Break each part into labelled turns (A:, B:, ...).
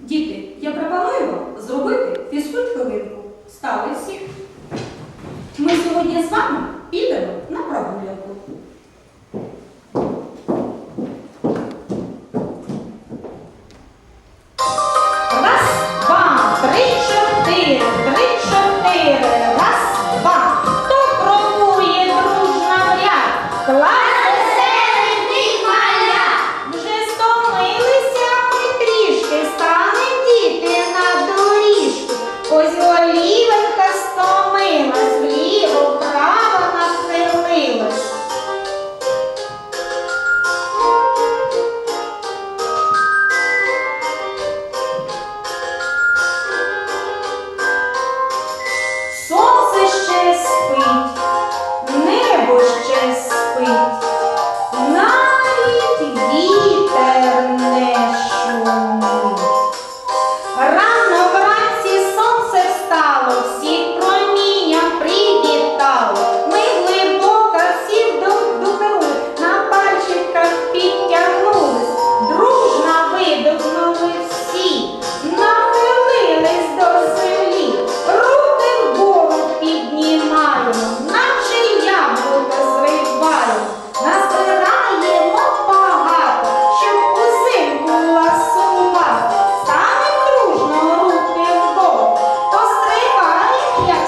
A: Діти, я пропоную вам зробити фізкульт хвилинку. Стали всіх. Ми сьогодні з вами підемо на прогулянку.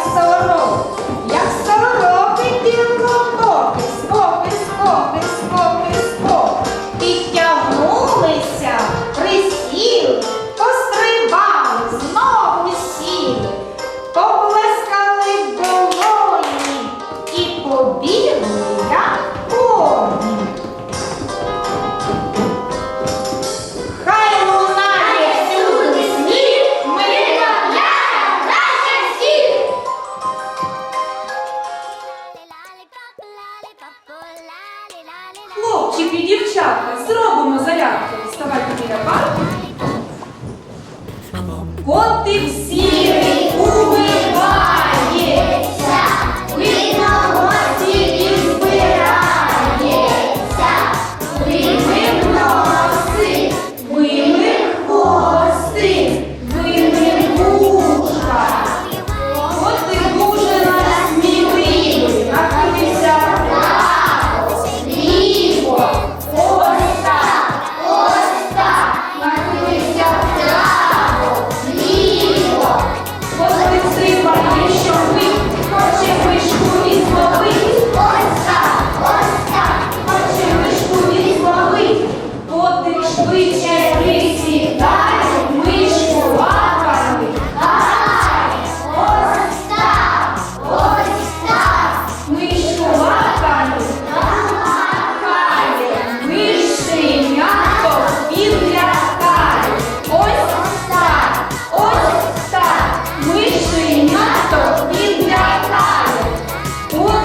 A: So.
B: Хлопчики, дівчата, зробимо зарядку. Вставайте біля парку. Коти всі.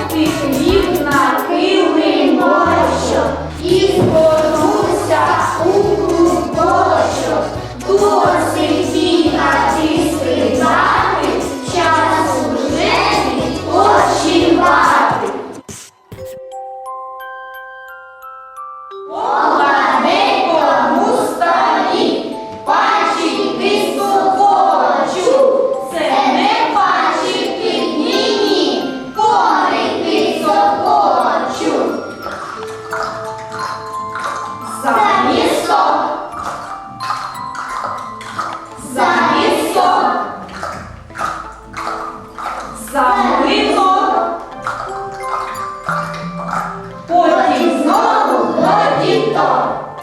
B: Ти слів нахилимо, що і збор. Потім знову до діток.